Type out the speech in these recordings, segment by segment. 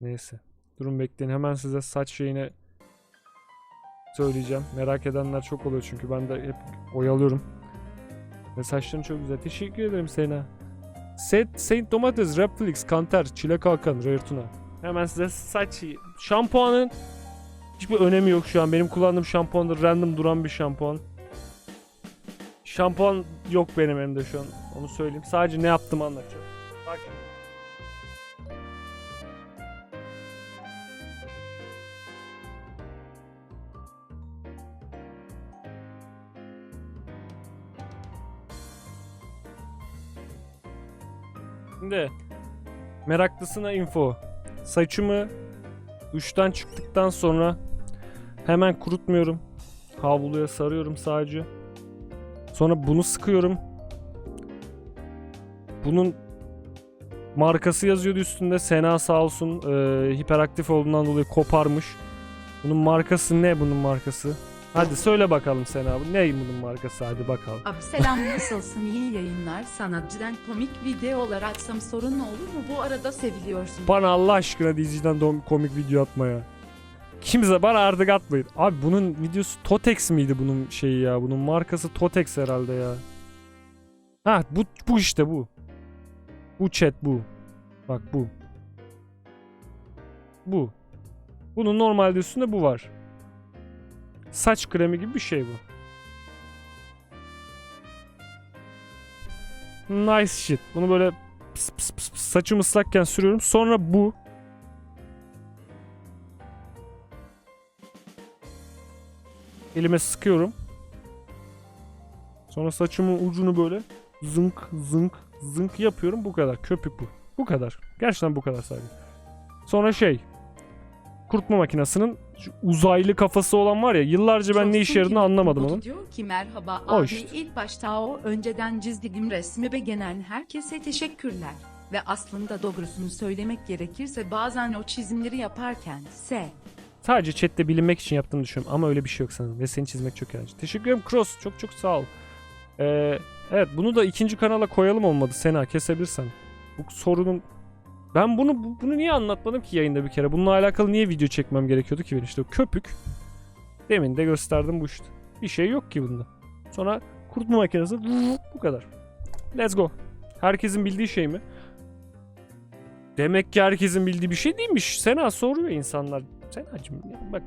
Neyse. Durun bekleyin. Hemen size saç şeyini söyleyeceğim. Merak edenler çok oluyor çünkü ben de hep oyalıyorum. Ve saçların çok güzel. Teşekkür ederim Sena. Set Saint Domates, Rapflix, Kanter, Çilek Hakan, Rare Tuna. Hemen size saç şampuanın hiçbir önemi yok şu an. Benim kullandığım şampuan random duran bir şampuan. Şampuan yok benim elimde şu an. Onu söyleyeyim. Sadece ne yaptım anlatacağım. Bak. Şimdi meraklısına info. Saçımı duştan çıktıktan sonra hemen kurutmuyorum. Havluya sarıyorum sadece. Sonra bunu sıkıyorum. Bunun markası yazıyordu üstünde. Sena sağ olsun e, hiperaktif olduğundan dolayı koparmış. Bunun markası ne bunun markası? Hadi söyle bakalım Sena. Bu ne bunun markası? Hadi bakalım. Abi selam nasılsın iyi yayınlar sanatçıdan komik videolar atsam sorun olur mu bu arada seviliyorsun. Bana Allah aşkına diziden dom- komik video atma ya. Kimse bana artık atmayın. Abi bunun videosu Totex miydi bunun şeyi ya? Bunun markası Totex herhalde ya. Ha bu bu işte bu. Bu chat bu. Bak bu. Bu. Bunun normalde üstünde bu var. Saç kremi gibi bir şey bu. Nice shit. Bunu böyle pıs pıs pıs pıs saçım ıslakken sürüyorum. Sonra bu. Elime sıkıyorum. Sonra saçımın ucunu böyle zınk zınk zınk yapıyorum. Bu kadar. Köpük bu. Bu kadar. Gerçekten bu kadar sadece. Sonra şey. Kurutma makinesinin uzaylı kafası olan var ya yıllarca ben ne iş gibi anlamadım onun. Diyor ki merhaba O abi işte. ilk başta o önceden çizdiğim resmi beğenen herkese teşekkürler. Ve aslında doğrusunu söylemek gerekirse bazen o çizimleri yaparken se Sadece chatte bilinmek için yaptığını düşünüyorum ama öyle bir şey yok sanırım ve seni çizmek çok eğlenceli. Teşekkür ederim Cross. Çok çok sağ ol. Ee, evet bunu da ikinci kanala koyalım olmadı Sena kesebilirsen. Bu sorunun ben bunu bu- bunu niye anlatmadım ki yayında bir kere? Bununla alakalı niye video çekmem gerekiyordu ki benim işte o köpük. Demin de gösterdim bu işte. Bir şey yok ki bunda. Sonra kurutma makinesi bu kadar. Let's go. Herkesin bildiği şey mi? Demek ki herkesin bildiği bir şey değilmiş. Sena soruyor insanlar. Senacığım bak.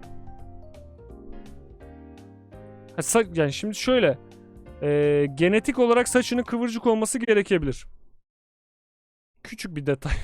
Yani şimdi şöyle. Ee, genetik olarak saçının kıvırcık olması gerekebilir. Küçük bir detay.